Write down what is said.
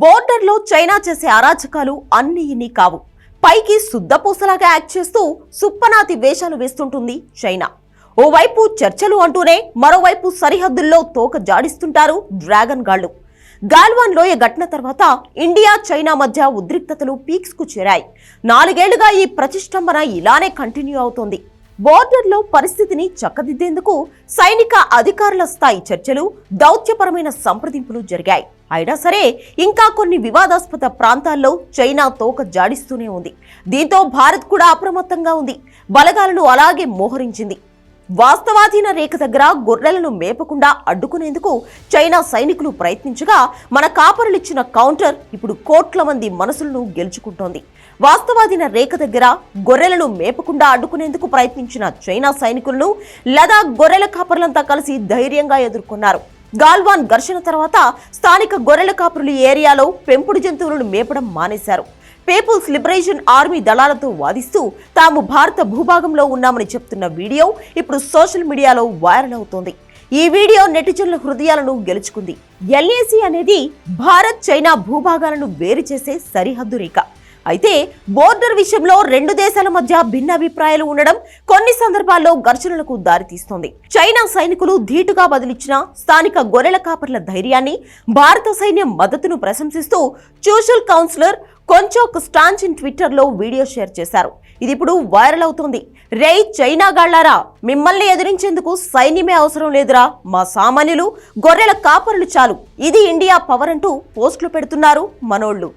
బోర్డర్లో చైనా చేసే అరాచకాలు అన్ని ఇన్ని కావు. పైకి శుద్ధపూసలాగా యాక్ట్ చేస్తూ సుప్పనాతి వేషాలు వేస్తుంటుంది చైనా. ఓవైపు చర్చలు అంటూనే మరోవైపు సరిహద్దుల్లో తోక జాడిస్తుంటారు డ్రాగన్ గాళ్ళు గాల్వాన్ లోయ ఘటన తర్వాత ఇండియా చైనా మధ్య ఉద్రిక్తతలు పీక్స్కు చేరాయి. నాలుగేళ్ళుగా ఈ ప్రతిష్టంభన ఇలానే కంటిన్యూ అవుతోంది. బోర్డర్లో పరిస్థితిని చక్కదిద్దేందుకు సైనిక అధికారుల స్థాయి చర్చలు దౌత్యపరమైన సంప్రదింపులు జరిగాయి. అయినా సరే ఇంకా కొన్ని వివాదాస్పద ప్రాంతాల్లో చైనా తోక జాడిస్తూనే ఉంది. దీంతో భారత్ కూడా అప్రమత్తంగా ఉంది. బలగాలను అలాగే మోహరించింది. వాస్తవాధీన రేఖ దగ్గర గొర్రెలను మేపకుండా అడ్డుకునేందుకు చైనా సైనికులు ప్రయత్నించగా మన కాపరులిచ్చిన కౌంటర్ ఇప్పుడు కోట్ల మంది మనసులను గెలుచుకుంటోంది. వాస్తవాధీన రేఖ దగ్గర గొర్రెలను మేపకుండా అడ్డుకునేందుకు ప్రయత్నించిన చైనా సైనికులను లదాఖ్ గొర్రెల కాపరులంతా కలిసి ధైర్యంగా ఎదుర్కొన్నారు. గాల్వాన్ ఘర్షణ తర్వాత స్థానిక గొర్రెల కాపరులు ఏరియాలో పెంపుడు జంతువులను మేపడం మానేశారు. పీపుల్స్ లిబరేషన్ ఆర్మీ దళాలతో వాదిస్తూ తాము భారత భూభాగంలో ఉన్నామని చెప్తున్న వీడియో ఇప్పుడు సోషల్ మీడియాలో వైరల్ అవుతోంది. ఈ వీడియో నెటిజన్ల హృదయాలను గెలుచుకుంది. ఎల్ఏసి అనేది భారత్ చైనా భూభాగాలను వేరు చేసే సరిహద్దు రేఖ. అయితే బోర్డర్ విషయంలో రెండు దేశాల మధ్య భిన్నాభిప్రాయాలు ఉండడం కొన్ని సందర్భాల్లో ఘర్షణలకు దారితీస్తోంది. చైనా సైనికులు ధీటుగా బదిలిచ్చిన స్థానిక గొర్రెల కాపర్ల ధైర్యాన్ని భారత సైన్యం మద్దతును ప్రశంసిస్తూ సోషల్ కౌన్సిలర్ కొంచోక్ స్టాంచిన్ ట్విట్టర్లో వీడియో షేర్ చేశారు. ఇది ఇప్పుడు వైరల్ అవుతోంది. రే చైనా గాళ్ళారా మిమ్మల్ని ఎదిరించేందుకు సైన్యమే అవసరం లేదురా. మా సామాన్యులు గొర్రెల కాపరులు చాలు. ఇది ఇండియా పవర్ అంటూ పోస్టులు పెడుతున్నారు మనోళ్ళు.